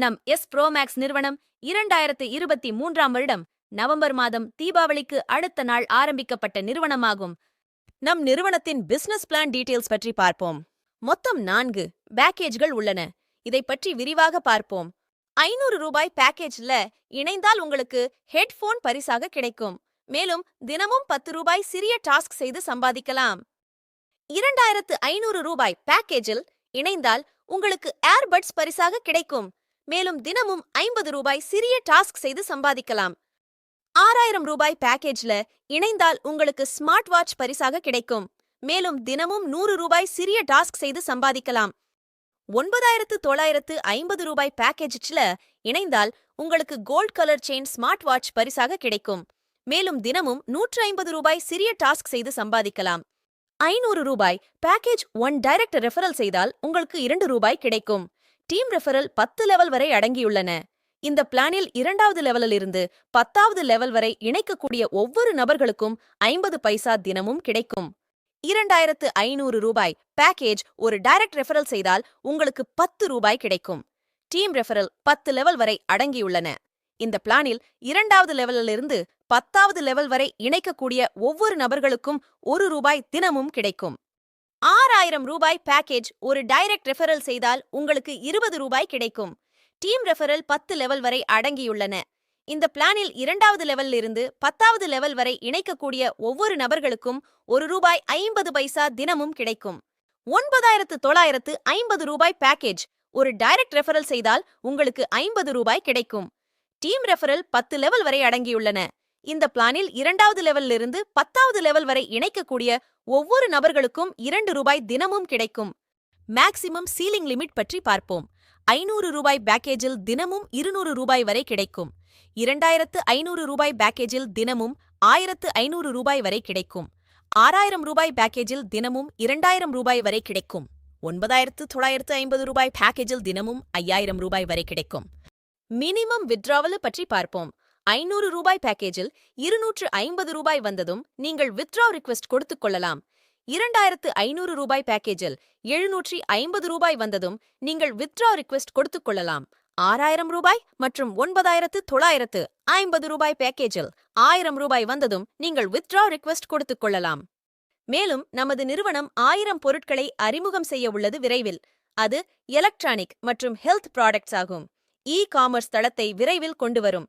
நம் S Pro Max நிறுவனம் இரண்டாயிரத்து இருபத்தி மூன்றாம் வருடம் நவம்பர் மாதம் தீபாவளிக்கு அடுத்த நாள் ஆரம்பிக்கப்பட்ட நிறுவனமாகும். நம் நிறுவனத்தின் பிசினஸ் பிளான் டீடைல்ஸ் பற்றி பார்ப்போம். மொத்தம் நான்கு பேக்கேஜ்கள் உள்ளன. இதை பற்றி விரிவாக பார்ப்போம். ஐநூறு ரூபாய் பேக்கேஜ்ல இணைந்தால் உங்களுக்கு ஹெட்போன் பரிசாக கிடைக்கும். மேலும் தினமும் பத்து ரூபாய் சிறிய டாஸ்க் செய்து சம்பாதிக்கலாம். இரண்டாயிரத்து ஐநூறு ரூபாய் பேக்கேஜில் இணைந்தால் உங்களுக்கு ஏர்பட்ஸ் பரிசாக கிடைக்கும். மேலும் தினமும் ஐம்பது ரூபாய் சிறிய டாஸ்க் செய்து சம்பாதிக்கலாம். ஆறாயிரம் ரூபாய் பேக்கேஜ்ல இணைந்தால் உங்களுக்கு ஸ்மார்ட் வாட்ச் பரிசாக கிடைக்கும். மேலும் தினமும் நூறு ரூபாய் சிறிய டாஸ்க் செய்து சம்பாதிக்கலாம். ஒன்பதாயிரத்து தொள்ளாயிரத்து ஐம்பது ரூபாய் பேக்கேஜ்ல இணைந்தால் உங்களுக்கு gold colour chain smart watch பரிசாக கிடைக்கும். மேலும் தினமும் நூற்று ஐம்பது ரூபாய் சிறிய டாஸ்க் செய்து சம்பாதிக்கலாம். ஐநூறு ரூபாய் பேக்கேஜ் ஒன் டைரக்ட் ரெஃபரல் செய்தால் உங்களுக்கு இரண்டு ரூபாய் கிடைக்கும். டீம் ரெஃபரல் பத்து லெவல் வரை அடங்கியுள்ளன. இந்த பிளானில் இரண்டாவது லெவலில் இருந்து பத்தாவது லெவல் வரை இணைக்கக்கூடிய ஒவ்வொரு நபர்களுக்கும் ஐம்பது பைசா தினமும் கிடைக்கும். இரண்டாயிரத்து ஐநூறு ரூபாய் பேக்கேஜ் ஒரு டைரக்ட் ரெஃபரல் செய்தால் உங்களுக்கு பத்து ரூபாய் கிடைக்கும். டீம் ரெஃபரல் பத்து லெவல் வரை அடங்கியுள்ளன. இந்த பிளானில் இரண்டாவது லெவலிலிருந்து பத்தாவது லெவல் வரை இணைக்கக்கூடிய ஒவ்வொரு நபர்களுக்கும் ஒரு ரூபாய் தினமும் கிடைக்கும். ஆறாயிரம் ரூபாய் பேக்கேஜ் ஒரு டைரக்ட் ரெஃபரல் செய்தால் உங்களுக்கு இருபது ரூபாய் கிடைக்கும். டீம் ரெஃபரல் பத்து லெவல் வரை அடங்கியுள்ளன. இந்த பிளானில் இரண்டாவது லெவலில் இருந்து பத்தாவது லெவல் வரை இணைக்கக்கூடிய ஒவ்வொரு நபர்களுக்கும் ஒரு ரூபாய் ஐம்பது பைசா தினமும் கிடைக்கும். ஒன்பதாயிரத்து தொள்ளாயிரத்து ஐம்பது ரூபாய் பேக்கேஜ் ஒரு டைரக்ட் ரெஃபரல் செய்தால் உங்களுக்கு ஐம்பது ரூபாய் கிடைக்கும். டீம் ரெஃபரல் பத்து லெவல் வரை அடங்கியுள்ளன. இந்த பிளானில் இரண்டாவது லெவலில் இருந்து பத்தாவது லெவல் வரை இணைக்கக்கூடிய ஒவ்வொரு நபர்களுக்கும் இரண்டு ரூபாய் தினமும் கிடைக்கும். மேக்சிமம் சீலிங் லிமிட் பற்றி பார்ப்போம். ஐநூறு ரூபாய் பேக்கேஜில் தினமும் இருநூறு ரூபாய் வரை கிடைக்கும். இரண்டாயிரத்து ஐநூறு ரூபாய் பேக்கேஜில் தினமும் ஆயிரத்து ஐநூறு ரூபாய் வரை கிடைக்கும். ஆறாயிரம் ரூபாய் பேக்கேஜில் தினமும் இரண்டாயிரம் ரூபாய் வரை கிடைக்கும். ஒன்பதாயிரத்து தொள்ளாயிரத்து ஐம்பது ரூபாய் பேக்கேஜில் தினமும் ஐயாயிரம் ரூபாய் வரை கிடைக்கும். மினிமம் வித்ராவல் பற்றி பார்ப்போம். ஐநூறு ரூபாய் பேக்கேஜில் இருநூற்று ஐம்பது ரூபாய் வந்ததும் நீங்கள் வித்ட்ரா ரிக்வெஸ்ட் கொடுத்துக் கொள்ளலாம். இரண்டாயிரத்து ஐநூறு ரூபாய் பேக்கேஜில் எழுநூற்றி ஐம்பது ரூபாய் வந்ததும் நீங்கள் வித்ட்ரா ரிக்வெஸ்ட் கொடுத்துக் கொள்ளலாம். ஆறாயிரம் ரூபாய் மற்றும் ஒன்பதாயிரத்து தொள்ளாயிரத்து ஐம்பது ரூபாய் பேக்கேஜில் ஆயிரம் ரூபாய் வந்ததும் நீங்கள் வித்ட்ரா ரிக்வெஸ்ட் கொடுத்துக் கொள்ளலாம். மேலும் நமது நிறுவனம் ஆயிரம் பொருட்களை அறிமுகம் செய்ய உள்ளது விரைவில். அது எலக்ட்ரானிக் மற்றும் ஹெல்த் ப்ராடக்ட்ஸ் ஆகும். இ காமர்ஸ் தளத்தை விரைவில் கொண்டு வரும்.